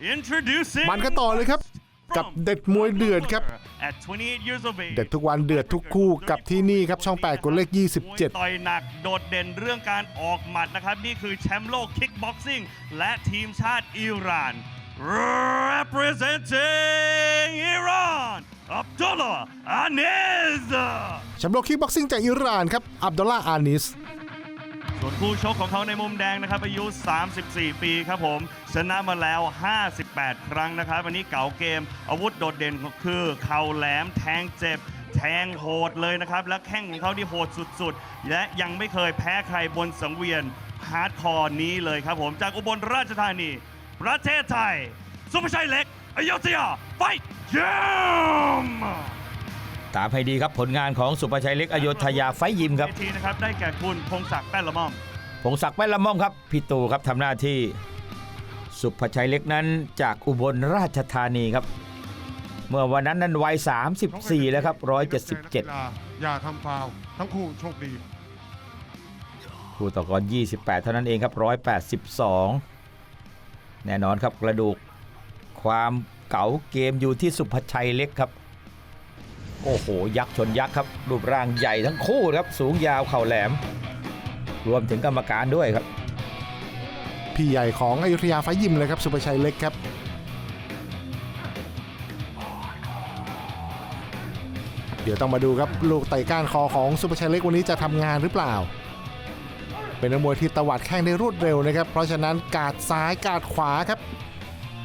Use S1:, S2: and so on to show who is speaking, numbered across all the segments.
S1: Introducing
S2: มันกันต่อเลยครับ กับเด็ดมวยเดือดครับ
S1: At 28 years of age
S2: เด็ดทุกวันเดือดทุกคู่กับที่นี่ครับช่อง 8กดเลข
S1: มวยต่อยหนักโดดเด่นเรื่องการออกหมัดนะครับ นี่คือแชมป์โลกคิกบ็อกซิ่งและทีมชาติอิหร่าน representing Iran Abdullah Aniz
S2: 27แชมป์โลกคิกบ็อกซิ่งจากอิหร่านครับ อับดุลลาห์อานิส
S1: ส่วนคู่ชกของเขาในมุมแดงนะครับอายุ 34 ปีครับผม ชนะมาแล้ว 58 ครั้งนะครับ วันนี้เก๋าเกม อาวุธโดดเด่นคือ เข่าแหลมแทงเจ็บ แทงโหดเลยนะครับ และแข้งของเขาที่โหดสุดๆ และยังไม่เคยแพ้ใครบนสังเวียนฮาร์ดคอร์นี้เลยครับผมจากอุบลราชธานี ประเทศไทย สุภาชัยเล็กอยุธยาไฟเจม
S3: ตามให้ดีครับผลงานของสุภชัยเล็กอโยธยาไฟยิมครับ
S1: เวทีนะครับได้แก่คุณพงศักดิ์แป้นละม่อม
S3: พงศักดิ์แป้นละม่อมครับพี่ตู่ครับทำหน้าที่ สุภชัยเล็กนั้นจากอุบลราชธานีครับ เมื่อวันนั้นนั้นวัย 34 แล้วครับ177
S4: อย่าทำฟาวล์ทั้งคู่โชคดี
S3: คู่ต่อกร 28 เท่านั้นเองครับ 182 แน่นอนครับกระดูกความเก๋าเกมอยู่ที่สุภชัยเล็กครับ โอ้โห ยักษ์ชนยักษ์ครับ รูปร่างใหญ่ทั้งคู่ครับ สูงยาวเข่าแหลม รวมถึงกรรมการด้วยครับ
S2: พี่ใหญ่ของอยุธยาไฟยิมเลยครับ สุภชัยเล็กครับ เดี๋ยวต้องมาดูครับ ลูกไต่ก้านคอของสุภชัยเล็กวันนี้จะทำงานหรือเปล่า เป็นนักมวยที่ตวัดแข้งได้รวดเร็วนะครับ เพราะฉะนั้นกาดซ้ายกาดขวาครับ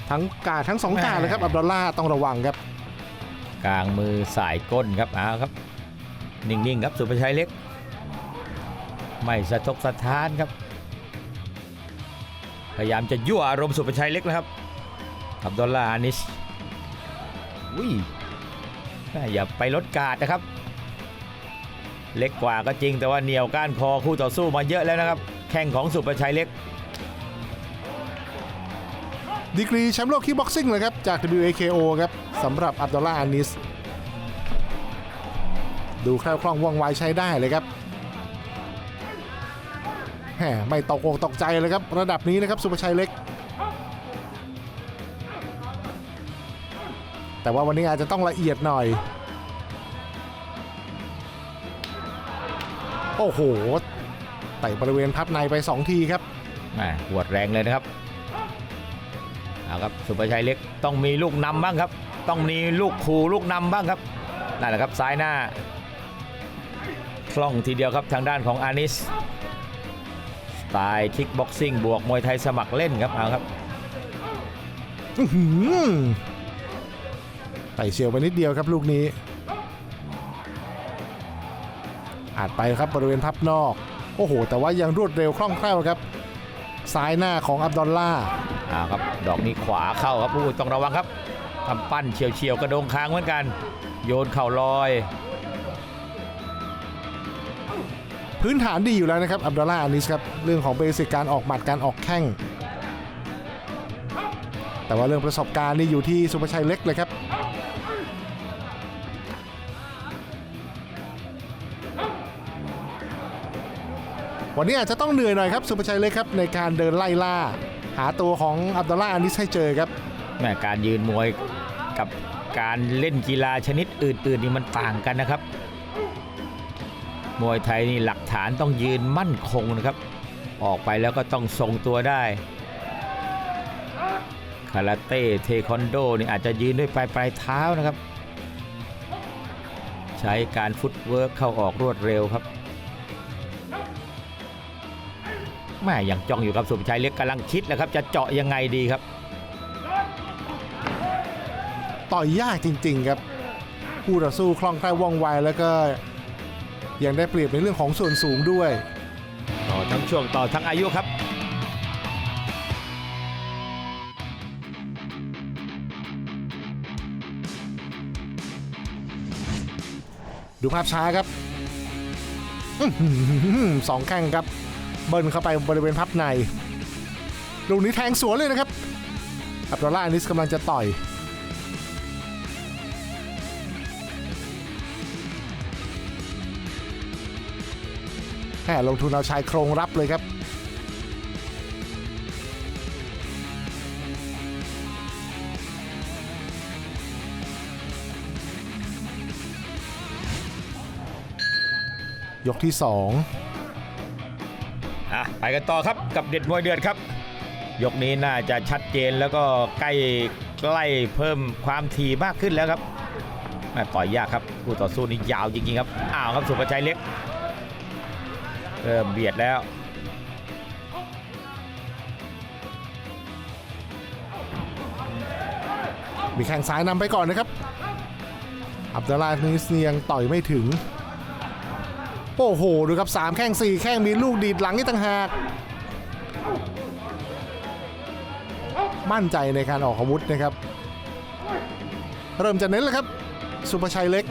S2: ทั้งกาดทั้งสองกาดเลยครับอับดุลล่าต้องระวังครับ
S3: กลางมือสายก้นครับเอาครับ นิ่งๆครับสุภชัยเล็ก ไม่สะทกสะท้านครับ พยายามจะยั่วอารมณ์สุภชัยเล็กนะครับอับดุลลาอานิชอุ้ยอย่าไปลดการ์ดนะครับ เล็กกว่าก็จริงแต่ว่าเหนียวก้านคอคู่ต่อสู้มาเยอะแล้วนะครับ แข้งของสุภชัยเล็ก
S2: ดีกรีแชมป์โลกคิกบ็อกซิ่งเลยครับ จาก WAKO ครับสำหรับอับดุลลาอานิส ดูแคล่วคล่องว่องไวใช้ได้เลยครับแหมไม่ตกอกตกใจเลยครับ ระดับนี้นะครับสุภชัยเล็ก แต่ว่าวันนี้อาจจะต้องละเอียดหน่อย โอ้โหไต่บริเวณพับในไป 2 ทีครับ
S3: แหมหวดแรงเลยนะครับ เอาครับสุภชัยเล็กต้องมีลูกนำบ้างครับ ต้องมีลูกขู่ลูกนำบ้างครับนั่นแหละครับซ้ายหน้าคล่องทีเดียวครับทางด้านของอานิสสไตล์คิกบ็อกซิ่งบวกมวยไทยสมัครเล่นครับเอาครับ
S2: ไต่เฉียวไปนิดเดียวครับลูกนี้ อาจไปครับบริเวณพับนอก โอ้โห แต่ว่ายังรวดเร็วคล่องแคล่วครับ ซ้ายหน้าของอับดอลล่า
S3: อาครับดอกนี้ขวาเข้าครับอู้ต้องระวังครับทำปั้นเฉียวเฉียวๆกระโดงค้างเหมือนกัน โยนเข่าลอย
S2: พื้นฐานดีอยู่แล้วนะครับอับดอลลาอานิสครับเรื่องของเบสิกการออกหมัดการออกแข้งแต่ว่าเรื่องประสบการณ์นี่อยู่ที่สุภชัยเล็กเลยครับวันนี้อาจจะต้องเหนื่อยหน่อยครับสุภชัยเล็กครับในการเดินไล่ล่า หาตัวของอับดุลลาอานิสให้เจอครับ
S3: แม่การยืนมวยกับการเล่นกีฬาชนิดอื่นๆนี่มันต่างกันนะครับ มวยไทยนี่หลักฐานต้องยืนมั่นคงนะครับ ออกไปแล้วก็ต้องทรงตัวได้คาราเต้เทควันโดนี่อาจจะยืนด้วยปลายปลายเท้านะครับ ใช้การฟุตเวิร์กเข้าออกรวดเร็วครับ แม่ยังจ้องอยู่ครับสุภชัยเล็กกำลังคิดแล้วครับ จะเจาะยังไงดีครับ
S2: ต่อยยากจริง ๆ ครับคู่ต่อสู้คล่องแคล่วว่องไวแล้วก็ยังได้เปรียบในเรื่องของส่วนสูงด้วย
S3: ต่อทั้งช่วงต่อทั้งอายุครับ
S2: ดูภาพช้าครับอื้อหือสองแข้งครับ เบิ้ลเข้าไปบริเวณพับใน ลูกนี้แทงสวนเลยนะครับ อับดอลล่านิสกำลังจะต่อย แหมลงทุนเอาชายโครงรับเลยครับยกที่ส
S3: อง อะไปกันต่อครับกับเด็ดมวยเดือดครับ ยกนี้น่าจะชัดเจนแล้วก็ใกล้ใกล้เพิ่มความถี่มากขึ้นแล้วครับแม่ต่อยยากครับคู่ต่อสู้นี่ยาวจริงๆครับอ้าวครับสุภาชัยเล็กเริ่มเบียดแล้ว
S2: มีแข้งซ้ายนำไปก่อนนะครับ อับดุลลาห์นิสเนียงต่อยไม่ถึง โอ้โห ดูครับ 3 แข้ง 4 แข้งมีลูกดีดหลังนี่ต่างหาก มั่นใจในการออกอาวุธนะครับ เริ่มจะเน้นแล้วครับ สุภชัยเล็ก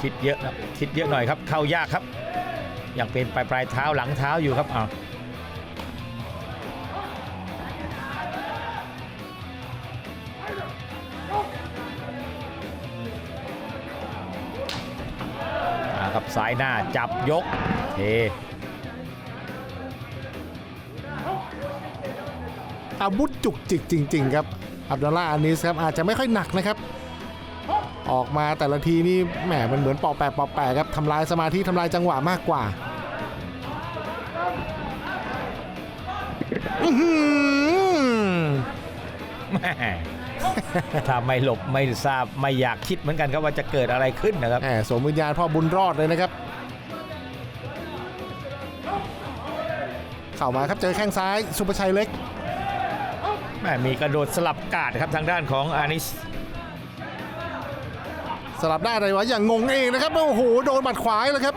S3: คิดเยอะครับคิดเยอะหน่อยครับ เข้ายากครับ ยังเป็นปลายปลายเท้าหลังเท้าอยู่ครับอ้าว อ่าครับสายหน้าจับยกเท
S2: อาวุธจุกจิกจริง ๆ ครับ อับดุลลาห์อานิสครับอาจจะไม่ค่อยหนักนะครับ ออกมาแต่ละทีนี่แหมมันเหมือนปอกแปะปอกแปะครับทำลายสมาธิทำลายจังหวะมากกว่าอื้อหือ
S3: แม่ ถ้าไม่หลบไม่ทราบไม่อยากคิดเหมือนกันครับว่าจะเกิดอะไรขึ้นนะครับ
S2: แหมสวมวิญญาณพ่อบุญรอดเลยนะครับ เข้ามาครับเจอแข้งซ้ายสุภชัยเล็ก
S3: แม่มีกระโดดสลับกาดครับทางด้านของอานิส
S2: สลับได้อะไรวะอย่างงงเองนะครับโอ้โหโดนบัดขวาแล้วครับ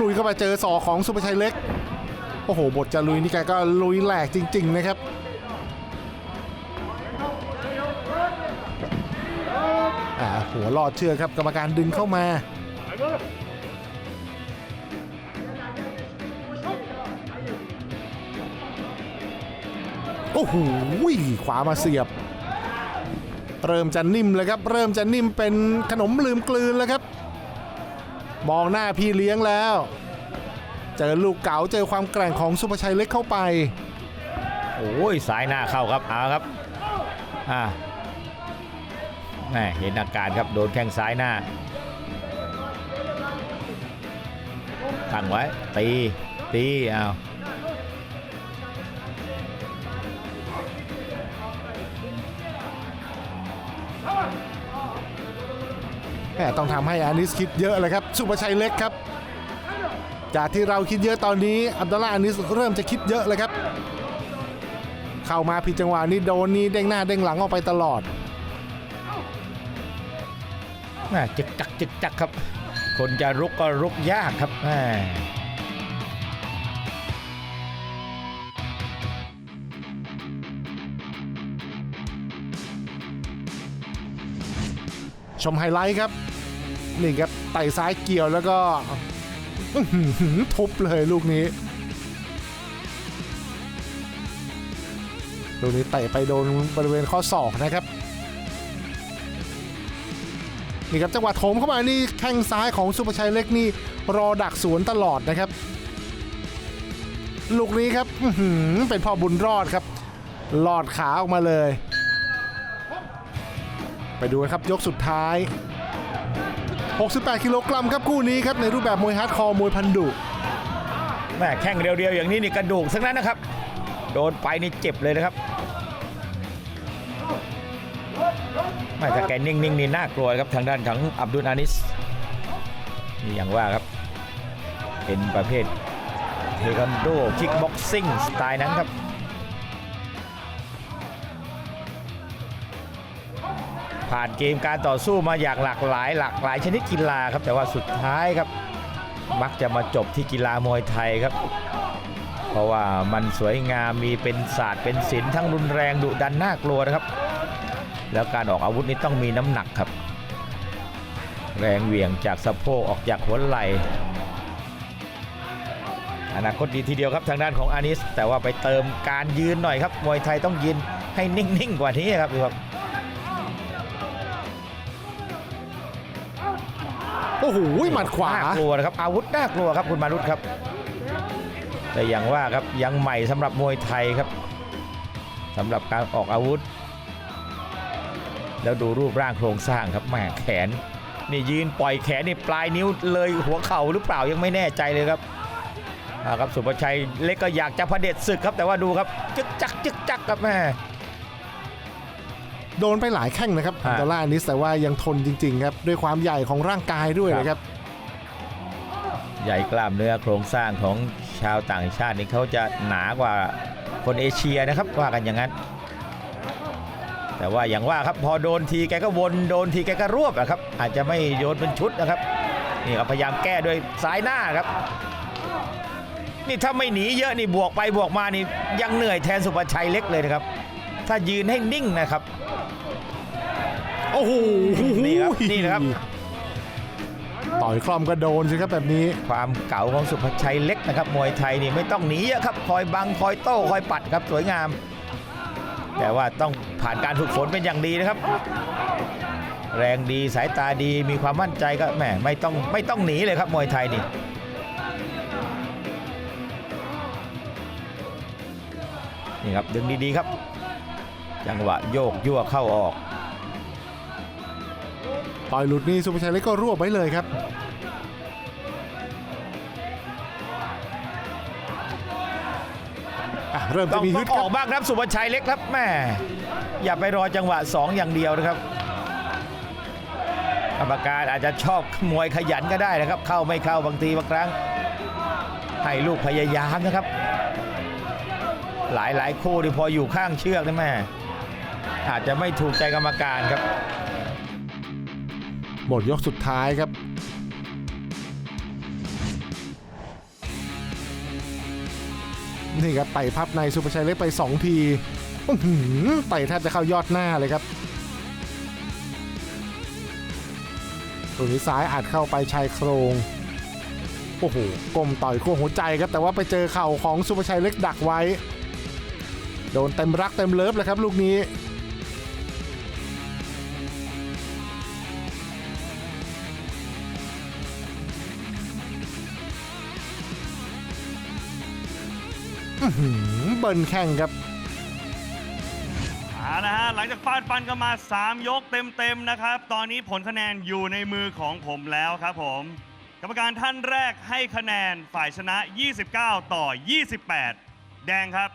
S2: ลุยเข้าไปเจอศอกของสุภชัยเล็ก โอ้โห บทจะลุยนี่แกก็ลุยแหลกจริง ๆ นะครับอ่าหัวลอดเชือกครับกรรมการดึงเข้ามาโอ้โหขวามาเสียบ เริ่มจะนิ่มเลยครับ เริ่มจะนิ่มเป็นขนมลืมกลืนแล้วครับ มองหน้าพี่เลี้ยงแล้ว เจอลูกเก๋าเจอความแกร่งของสุภชัยเล็กเข้าไป
S3: โอ้ยสายหน้าเข้าครับเอาครับอ่าแม่เห็นอาการครับโดนแข้งซ้ายหน้าตั้งไว้ตีตีเอาว
S2: แหมต้องทำให้อานิสคิดเยอะเลยครับ สุภชัยเล็กครับ จากที่เราคิดเยอะตอนนี้อับดุลลาห์อานิสเริ่มจะคิดเยอะเลยครับ เข้ามาผิดจังหวะนี้โดนนี่เด้งหน้าเด้งหลังออกไปตลอด
S3: แม่จึกจักจึกจักครับ คนจะรุกก็รุกยากครับแม่
S2: ชมไฮไลท์ครับนี่ครับไต่ซ้ายเกี่ยวแล้วก็อื้อหือ ทุบเลยลูกนี้ ลูกนี้เตะไปโดนบริเวณข้อศอกนะครับ นี่ครับจังหวะโถมเข้ามานี่แข้งซ้ายของสุภชัยเล็กนี่รอดักสวนตลอดนะครับ ลูกนี้ครับเป็นพ่อบุญรอดครับลอดขาออกมาเลย ไปดูครับยกสุดท้าย 68 กิโลกรัมครับคู่นี้ครับในรูปแบบมวยฮาร์ดคอร์มวยพันดุ
S3: แม่แข้งเดียวๆอย่างนี้นี่กระดูกทั้งนั้นนะครับ โดนไปนี่เจ็บเลยนะครับแม่ถ้าแกนิ่งๆนี่น่ากลัวครับทางด้านของอับดุลอานิสนี่อย่างว่าครับ เป็นประเภทเทควันโดคิกบ็อกซิ่งสไตล์นั้นครับ ผ่านเกมการต่อสู้มาอย่างหลากหลาย หลากหลายชนิดกีฬาครับ แต่ว่าสุดท้ายครับ มักจะมาจบที่กีฬามวยไทยครับ เพราะว่ามันสวยงามมีเป็นศาสตร์เป็นศิลป์ทั้งรุนแรงดุดันน่ากลัวนะครับ แล้วการออกอาวุธนี้ต้องมีน้ำหนักครับ แรงเหวี่ยงจากสะโพกออกจากหัวไหล่อนาคตดีทีเดียวครับทางด้านของอานิส แต่ว่าไปเติมการยืนหน่อยครับมวยไทยต้องยืนให้นิ่งๆกว่านี้ครับดูครับ
S2: อ้โหหมัดขวา
S3: น่ากลัวนะครับอาวุธน่ากลัวครับคุณมารุตครับ แต่อย่างว่าครับยังใหม่สำหรับมวยไทยครับสำหรับการออกอาวุธ แล้วดูรูปร่างโครงสร้างครับแหมแขน นี่ยืนปล่อยแขนนี่ปลายนิ้วเลยหัวเข่าหรือเปล่ายังไม่แน่ใจเลยครับเอาครับสุภชัยเล็กก็อยากจะพเด็จศึกครับแต่ว่าดูครับจึกจักจึกจักครับแม่
S2: โดนไปหลายแข้งนะครับ
S3: ฮะ
S2: ดอลลาร์นิสแต่ว่ายังทนจริงๆครับด้วยความใหญ่ของร่างกายด้วย
S3: ครับ
S2: นะครับ
S3: ใหญ่กล้ามเนื้อโครงสร้างของชาวต่างชาตินี่เขาจะหนากว่าคนเอเชียนะครับว่ากันอย่างนั้น แต่ว่าอย่างว่าครับพอโดนทีแกก็วนโดนทีแกก็รวบอะครับ อาจจะไม่โยนเป็นชุดนะครับนี่ก็พยายามแก้ด้วยซ้ายหน้าครับ นี่ถ้าไม่หนีเยอะนี่บวกไปบวกมานี่ยังเหนื่อยแทนสุภชัยเล็กเลยนะครับ ถ้ายืนให้นิ่งนะครับ
S2: โอ้โห
S3: นี่ครับนี่นะครับ
S2: ต่อยคล่อมก็โดนสิครับแบบนี้
S3: ความเก่าของสุภชัยเล็กนะครับ มวยไทยนี่ไม่ต้องหนีอะครับ คอยบัง คอยโต้ คอยปัดครับ สวยงาม แต่ว่าต้องผ่านการฝึกฝนเป็นอย่างดีนะครับ แรงดีสายตาดีมีความมั่นใจก็แหมไม่ต้องไม่ต้องหนีเลยครับมวยไทยนี่นี่ครับดึงดีๆครับ จังหวะโยกยั่วเข้าออก
S2: ต่อยหลุดนี่สุภชัยเล็กก็รวบไว้เลยครับอะเริ่ม
S3: ต้
S2: จะ
S3: อง
S2: มี
S3: ต้
S2: ฮึ
S3: อ
S2: ด
S3: ง
S2: ค
S3: อ
S2: รั
S3: อบกบ้างครับสุภชัยเล็กครับแม่อย่าไปรอจังหวะ 2 อย่างเดียวนะครับกรรมการอาจจะชอบมวยขยันก็ได้นะครับ เข้าไม่เข้าบางทีบางครั้งให้ลูกพยายามนะครับ หลายหลายคู่ที่พออยู่ข้างเชือกนี่แม่อาจจะไม่ถูกใจกรรมการครับ
S2: หมดยกสุดท้ายครับนี่ครับไต่พับในสุภชัยเล็กไป 2 ทีอื้อหือไต่แทบจะเข้ายอดหน้าเลยครับตรงนี้ซ้ายอัดเข้าไปชายโครงโอ้โหก้มต่อยขั้วหัวใจครับแต่ว่าไปเจอเข่าของสุภชัยเล็กดักไว้ โดนเต็มรักเต็มเลิฟเลยครับลูกนี้ เบิ้ลแข่งครับ
S1: เอาละฮะหลังจากฟาดฟันกันมา 3 ยกเต็มๆนะครับ ตอนนี้ผลคะแนนอยู่ในมือของผมแล้วครับผม กรรมการท่านแรกให้คะแนนฝ่ายชนะ 29 ต่อ 28 แดงครับ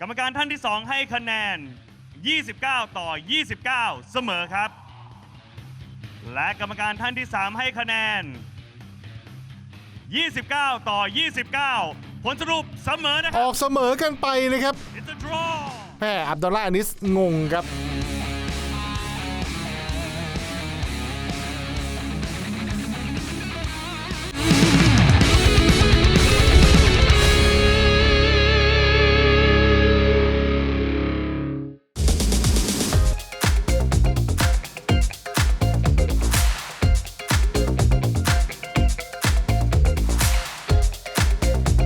S1: กรรมการท่านที่ 2 ให้คะแนน 29 ต่อ 29 เสมอครับ และกรรมการท่านที่ 3 ให้คะแนน 29 ต่อ 29 ผลสรุปเสมอนะค
S2: อ
S1: รับ
S2: อกเสมอกันไปนะครับ
S1: It's a draw
S2: แม่อับดุลลาห์อานิสงงครับ